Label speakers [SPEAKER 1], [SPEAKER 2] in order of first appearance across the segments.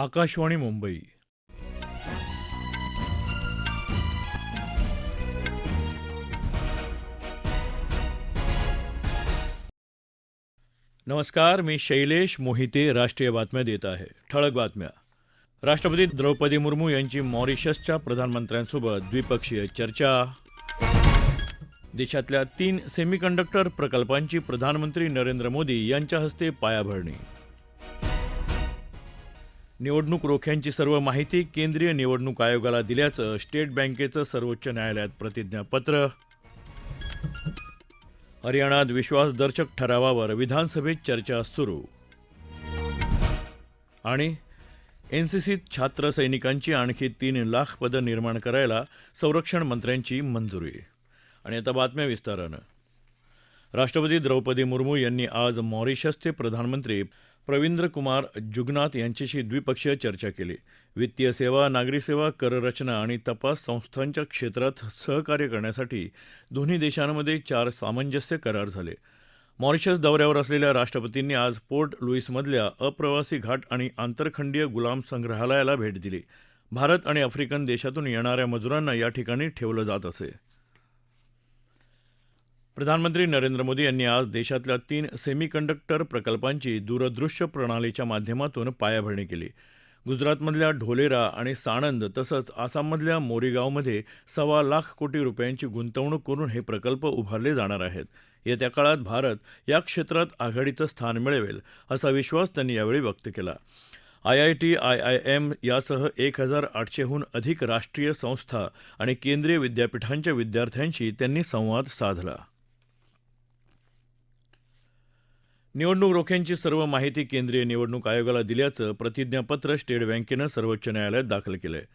[SPEAKER 1] आकाशवाणी मुंबई नमस्कार मी शैलेश मोहिते राष्ट्रीय बातम्या देत आहे ठळक बातम्या राष्ट्रपती द्रौपदी मुर्मू यांची मॉरिशसच्या प्रधानमंत्र्यांसोबत द्विपक्षीय चर्चा देशातल्या तीन सेमीकंडक्टर प्रकल्पांची प्रधानमंत्री नरेंद्र मोदी यांच्या हस्ते पायाभरणी निवडणूक रोख्यांची सर्व माहिती केंद्रीय निवडणूक आयोगाला दिल्याचं स्टेट बँकेचं सर्वोच्च न्यायालयात प्रतिज्ञापत्र हरियाणात विश्वासदर्शक ठरावावर विधानसभेत चर्चा सुरू आणि एनसीसीत छात्र सैनिकांची आणखी तीन लाख पदं निर्माण करायला संरक्षण मंत्र्यांची मंजुरी आणि आता बातम्या विस्तारानं राष्ट्रपती द्रौपदी मुर्मू यांनी आज मॉरिशसचे प्रधानमंत्री प्रविंद्र कुमार जुगनाथ यांच्याशी द्विपक्षीय चर्चा केली वित्तीय सेवा नागरी सेवा कररचना आणि तपास संस्थांच्या क्षेत्रात सहकार्य करण्यासाठी दोन्ही देशांमध्ये चार सामंजस्य करार झाले मॉरिशस दौऱ्यावर असलेल्या राष्ट्रपतींनी आज पोर्ट लुईसमधल्या अप्रवासी घाट आणि आंतरखंडीय गुलाम संग्रहालयाला भेट दिली भारत आणि आफ्रिकन देशातून येणाऱ्या मजुरांना या ठिकाणी ठेवलं जात असे प्रधानमंत्री नरेंद्र मोदी यांनी आज देशातल्या तीन सेमीकंडक्टर प्रकल्पांची दूरदृश्य प्रणालीच्या माध्यमातून पायाभरणी केली गुजरातमधल्या ढोलेरा आणि साणंद तसंच आसाममधल्या मोरीगावमध्ये सवा लाख कोटी रुपयांची गुंतवणूक करून हे प्रकल्प उभारले जाणार आहेत येत्या काळात भारत या क्षेत्रात आघाडीचं स्थान मिळवेल असा विश्वास त्यांनी यावेळी व्यक्त केला आय एम यासह एक हजार आठशेहून अधिक राष्ट्रीय संस्था आणि केंद्रीय विद्यापीठांच्या विद्यार्थ्यांशी त्यांनी संवाद साधला निवडणूक रोख्यांची सर्व माहिती केंद्रीय निवडणूक आयोगाला दिल्याचं प्रतिज्ञापत्र स्टेट बँकेनं सर्वोच्च न्यायालयात दाखल केलं आहे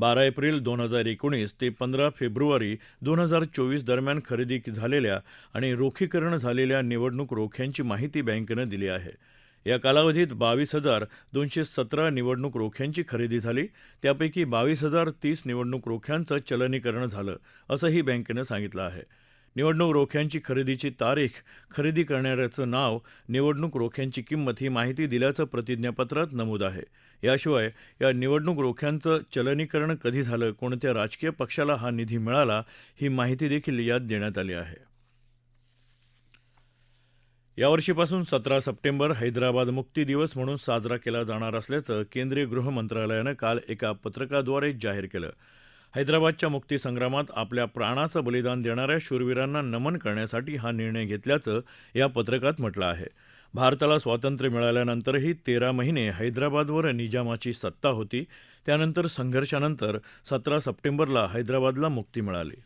[SPEAKER 1] बारा एप्रिल दोन हजार एकोणीस ते पंधरा फेब्रुवारी दोन हजार चोवीस दरम्यान खरेदी झालेल्या आणि रोखीकरण झालेल्या निवडणूक रोख्यांची माहिती बँकेनं दिली आहे या कालावधीत बावीस हजार दोनशे सतरा निवडणूक रोख्यांची खरेदी झाली त्यापैकी बावीस हजार तीस निवडणूक रोख्यांचं चलनीकरण झालं असंही बँकेनं सांगितलं आहे निवडणूक रोख्यांची खरेदीची तारीख खरेदी करणाऱ्याचं नाव निवडणूक रोख्यांची किंमत ही माहिती दिल्याचं प्रतिज्ञापत्रात नमूद आहे याशिवाय या निवडणूक रोख्यांचं चलनीकरण कधी झालं कोणत्या राजकीय पक्षाला हा निधी मिळाला ही माहिती देखील यात देण्यात आली आहे यावर्षीपासून सतरा सप्टेंबर हैदराबाद मुक्ती दिवस म्हणून साजरा केला जाणार असल्याचं केंद्रीय गृह मंत्रालयानं काल एका पत्रकाद्वारे जाहीर केलं हैदराबादच्या मुक्तीसंग्रामात आपल्या प्राणाचं बलिदान देणाऱ्या शूरवीरांना नमन करण्यासाठी हा निर्णय घेतल्याचं या पत्रकात म्हटलं आहे भारताला स्वातंत्र्य मिळाल्यानंतरही तेरा महिने हैदराबादवर निजामाची सत्ता होती त्यानंतर संघर्षानंतर सतरा सप्टेंबरला हैदराबादला मुक्ती मिळाली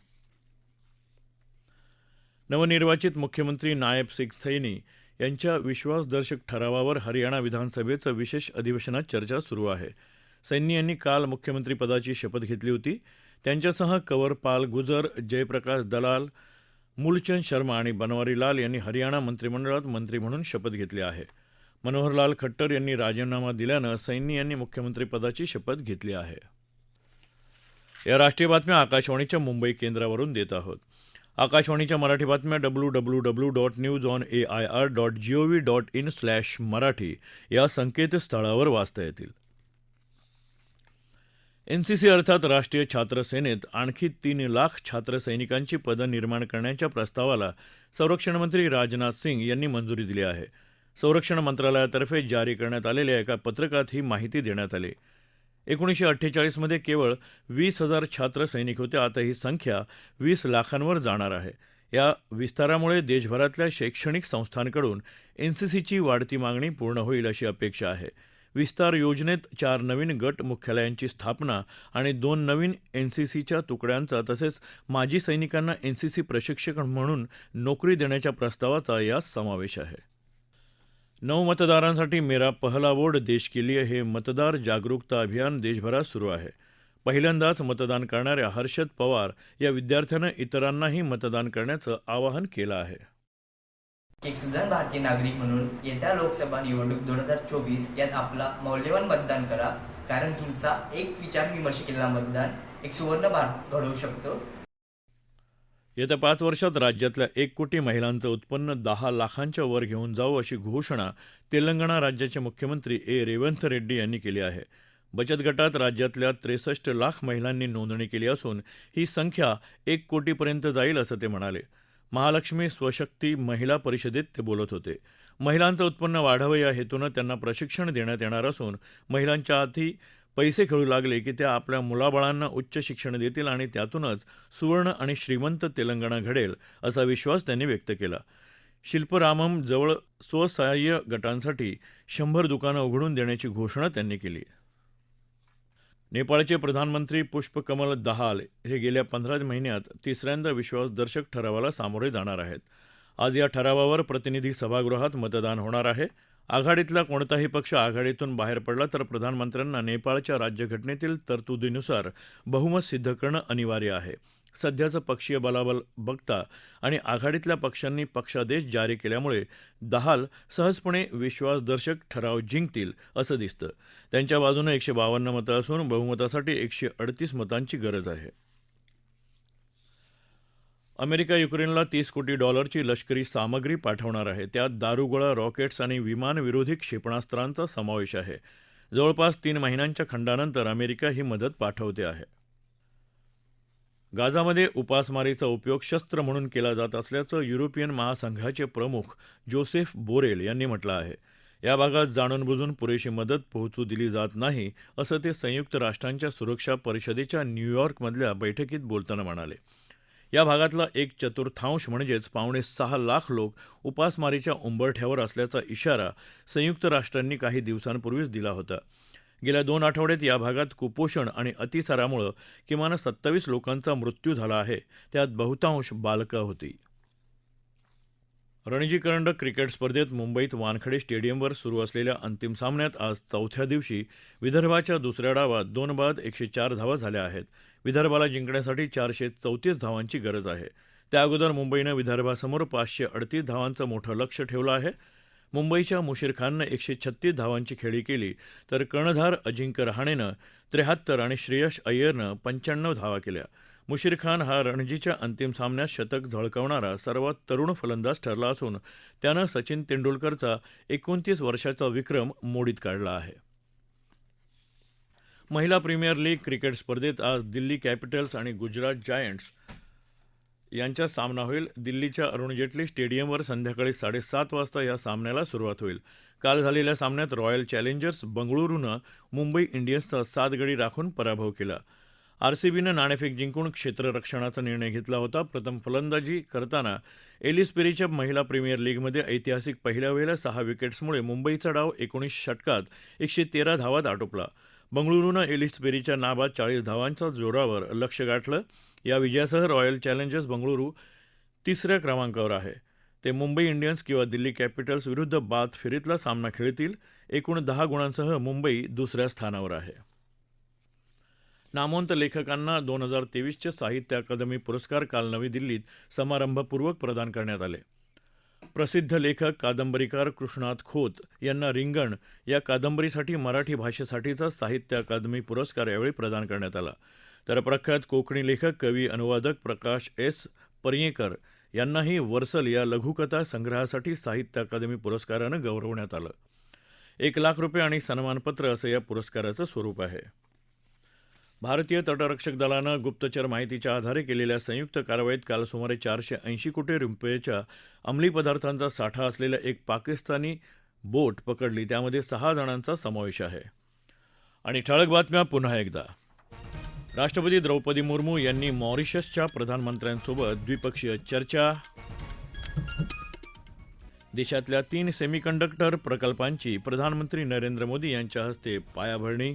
[SPEAKER 1] नवनिर्वाचित मुख्यमंत्री नायब सिंग सैनी यांच्या विश्वासदर्शक ठरावावर हरियाणा विधानसभेचं विशेष अधिवेशनात चर्चा सुरू आहे सैनी यांनी काल मुख्यमंत्रीपदाची शपथ घेतली होती त्यांच्यासह कवर पाल गुजर जयप्रकाश दलाल मूलचंद शर्मा आणि बनवारी लाल यांनी हरियाणा मंत्रिमंडळात मंत्री म्हणून शपथ घेतली आहे मनोहरलाल खट्टर यांनी राजीनामा दिल्यानं सैनी यांनी मुख्यमंत्रीपदाची शपथ घेतली आहे या राष्ट्रीय बातम्या आकाशवाणीच्या मुंबई केंद्रावरून देत आहोत आकाशवाणीच्या मराठी बातम्या W W W dot news on A I R dot G O V dot in slash Marathi या संकेतस्थळावर वाचता येतील एनसीसी अर्थात राष्ट्रीय छात्र सेनेत आणखी तीन लाख छात्र सैनिकांची पदं निर्माण करण्याच्या प्रस्तावाला संरक्षणमंत्री राजनाथ सिंग यांनी मंजुरी दिली आहे संरक्षण मंत्रालयातर्फे जारी करण्यात आलेल्या एका पत्रकात ही माहिती देण्यात आली एकोणीसशे अठ्ठेचाळीसमध्ये केवळ वीस हजार छात्र सैनिक होते आता ही संख्या वीस लाखांवर जाणार आहे या विस्तारामुळे देशभरातल्या शैक्षणिक संस्थांकडून एनसीसीची वाढती मागणी पूर्ण होईल अशी अपेक्षा आहे विस्तार योजनेत चार नवीन गट मुख्यालयांची स्थापना आणि दोन नवीन सीच्या तुकड्यांचा तसेच माजी सैनिकांना एनसीसी प्रशिक्षक म्हणून नोकरी देण्याच्या प्रस्तावाचा यात समावेश आहे नऊ मतदारांसाठी मेरा पहला वोट देश के लिए हे मतदार जागरूकता अभियान देशभरात सुरू आहे पहिल्यांदाच मतदान करणाऱ्या हर्षद पवार या विद्यार्थ्यानं इतरांनाही मतदान करण्याचं आवाहन
[SPEAKER 2] केलं आहे एक सुजन भारतीय नागरिक म्हणून येत्या लोकसभा निवडणूक दोन हजार चोवीस यात आपला मौल्यवान मतदान करा कारण तुमचा एक विचार विमर्श केलेला मतदान एक सुवर्ण भारत घडवू शकतो
[SPEAKER 1] येत्या पाच वर्षात राज्यातल्या एक कोटी महिलांचं उत्पन्न दहा लाखांच्या वर घेऊन जाऊ अशी घोषणा तेलंगणा राज्याचे मुख्यमंत्री ए रेवंत रेड्डी यांनी केली आहे बचत गटात राज्यातल्या त्रेसष्ट लाख महिलांनी नोंदणी केली असून ही संख्या एक कोटीपर्यंत जाईल असं ते म्हणाले महालक्ष्मी स्वशक्ती महिला परिषदेत ते बोलत होते महिलांचं उत्पन्न वाढावं या हेतूनं त्यांना प्रशिक्षण देण्यात येणार असून महिलांच्या हाती पैसे खेळू लागले की त्या आपल्या मुलाबाळांना उच्च शिक्षण देतील आणि त्यातूनच सुवर्ण आणि श्रीमंत तेलंगणा घडेल असा विश्वास त्यांनी व्यक्त केला शिल्परामम जवळ स्वसहाय्य गटांसाठी शंभर दुकानं उघडून देण्याची घोषणा त्यांनी केली नेपाळचे प्रधानमंत्री पुष्पकमल दहाल हे गेल्या पंधरा महिन्यात तिसऱ्यांदा विश्वासदर्शक ठरावाला सामोरे जाणार आहेत आज या ठरावावर प्रतिनिधी सभागृहात मतदान होणार आहे आघाडीतला कोणताही पक्ष आघाडीतून बाहेर पडला तर प्रधानमंत्र्यांना नेपाळच्या राज्यघटनेतील तरतुदीनुसार बहुमत सिद्ध करणं अनिवार्य आहे सध्याचं पक्षीय बलाबल बघता आणि आघाडीतल्या पक्षांनी पक्षादेश जारी केल्यामुळे दहाल सहजपणे विश्वासदर्शक ठराव जिंकतील असं दिसतं त्यांच्या बाजूनं एकशे बावन्न मतं असून बहुमतासाठी एकशे अडतीस मतांची गरज आहे अमेरिका युक्रेनला तीस कोटी डॉलरची लष्करी सामग्री पाठवणार आहे त्यात दारुगोळा रॉकेट्स आणि विमानविरोधी क्षेपणास्त्रांचा समावेश आहे जवळपास तीन महिन्यांच्या खंडानंतर अमेरिका ही मदत पाठवते आहे गाझामध्ये उपासमारीचा उपयोग शस्त्र म्हणून केला जात असल्याचं युरोपियन महासंघाचे प्रमुख जोसेफ बोरेल यांनी म्हटलं आहे या भागात जाणूनबुजून पुरेशी मदत पोहोचू दिली जात नाही असं ते संयुक्त राष्ट्रांच्या सुरक्षा परिषदेच्या न्यूयॉर्कमधल्या बैठकीत बोलताना म्हणाले या भागातला एक चतुर्थांश म्हणजेच पावणे सहा लाख लोक उपासमारीच्या उंबरठ्यावर असल्याचा इशारा संयुक्त राष्ट्रांनी काही दिवसांपूर्वीच दिला होता गेल्या दोन आठवड्यात या भागात कुपोषण आणि अतिसारामुळे किमान सत्तावीस लोकांचा मृत्यू झाला आहे त्यात बहुतांश बालकं होती रणजी करंडक क्रिकेट स्पर्धेत मुंबईत वानखेडे स्टेडियमवर सुरू असलेल्या अंतिम सामन्यात आज चौथ्या दिवशी विदर्भाच्या दुसऱ्या डावात दोन बाद एकशे चार धावा झाल्या आहेत विदर्भाला जिंकण्यासाठी चारशे चौतीस धावांची गरज आहे त्या अगोदर मुंबईनं विदर्भासमोर पाचशे अडतीस धावांचं मोठं लक्ष ठेवलं आहे मुंबईच्या मुशीर खाननं एकशे छत्तीस धावांची खेळी केली तर कर्णधार अजिंक्य रहाणेनं त्र्याहत्तर आणि श्रेयस अय्यरनं पंच्याण्णव धावा केल्या मुशीर खान हा रणजीच्या अंतिम सामन्यात शतक झळकवणारा सर्वात तरुण फलंदाज ठरला असून त्यानं सचिन तेंडुलकरचा एकोणतीस वर्षाचा विक्रम मोडीत काढला आहे महिला प्रीमियर लीग क्रिकेट स्पर्धेत आज दिल्ली कॅपिटल्स आणि गुजरात जायंट्स यांच्यात सामना होईल दिल्लीच्या अरुण जेटली स्टेडियमवर संध्याकाळी साडेसात वाजता या सामन्याला सुरुवात होईल काल झालेल्या सामन्यात रॉयल चॅलेंजर्स बंगळुरुनं मुंबई इंडियन्सचा सात गडी राखून पराभव केला आरसीबीनं नाणेफेक जिंकून क्षेत्ररक्षणाचा निर्णय घेतला होता प्रथम फलंदाजी करताना एलिस पेरीच्या महिला प्रीमियर लीगमध्ये ऐतिहासिक पहिल्या वेळेला सहा विकेट्समुळे मुंबईचा डाव एकोणीस षटकात एकशे तेरा धावात आटोपला बंगळुरुनं एलिस पेरीच्या नाबाद चाळीस धावांच्या जोरावर लक्ष गाठलं या विजयासह रॉयल चॅलेंजर्स बंगळुरु तिसऱ्या क्रमांकावर आहे ते मुंबई इंडियन्स किंवा दिल्ली कॅपिटल्स विरुद्ध बाद फेरीतला सामना खेळतील एकूण दहा गुणांसह मुंबई दुसऱ्या स्थानावर आहे नामवंत लेखकांना दोन हजार तेवीसचे साहित्य अकादमी पुरस्कार काल नवी दिल्लीत समारंभपूर्वक प्रदान करण्यात आले प्रसिद्ध लेखक कादंबरीकार कृष्णात खोत यांना रिंगण या कादंबरीसाठी मराठी भाषेसाठीचा साहित्य अकादमी पुरस्कार यावेळी प्रदान करण्यात आला तर प्रख्यात कोकणी लेखक कवी अनुवादक प्रकाश एस पर्येकर यांनाही वर्सल या लघुकथा संग्रहासाठी साहित्य अकादमी पुरस्कारानं गौरवण्यात आलं एक लाख रुपये आणि सन्मानपत्र असं या पुरस्काराचं स्वरूप आहे भारतीय तटरक्षक दलानं गुप्तचर माहितीच्या आधारे केलेल्या संयुक्त कारवाईत काल सुमारे चारशे ऐंशी कोटी रुपयांच्या अंमली पदार्थांचा साठा असलेलं एक पाकिस्तानी बोट पकडली त्यामध्ये सहा जणांचा समावेश आहे आणि ठळक बातम्या पुन्हा एकदा राष्ट्रपती द्रौपदी मुर्मू यांनी मॉरिशसच्या प्रधानमंत्र्यांसोबत द्विपक्षीय चर्चा देशातल्या तीन सेमीकंडक्टर प्रकल्पांची प्रधानमंत्री नरेंद्र मोदी यांच्या हस्ते पायाभरणी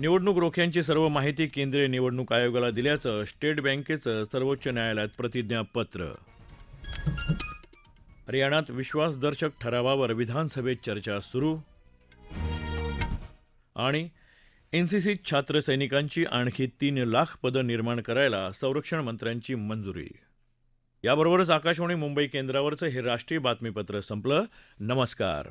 [SPEAKER 1] निवडणूक रोख्यांची सर्व माहिती केंद्रीय निवडणूक आयोगाला दिल्याचं स्टेट बँकेचं सर्वोच्च न्यायालयात प्रतिज्ञापत्र हरियाणात विश्वासदर्शक ठरावावर विधानसभेत चर्चा सुरू आणि एनसीसी छात्र सैनिकांची आणखी तीन लाख पदं निर्माण करायला संरक्षण मंत्र्यांची मंजुरी याबरोबरच आकाशवाणी मुंबई केंद्रावरचं हे राष्ट्रीय बातमीपत्र संपलं नमस्कार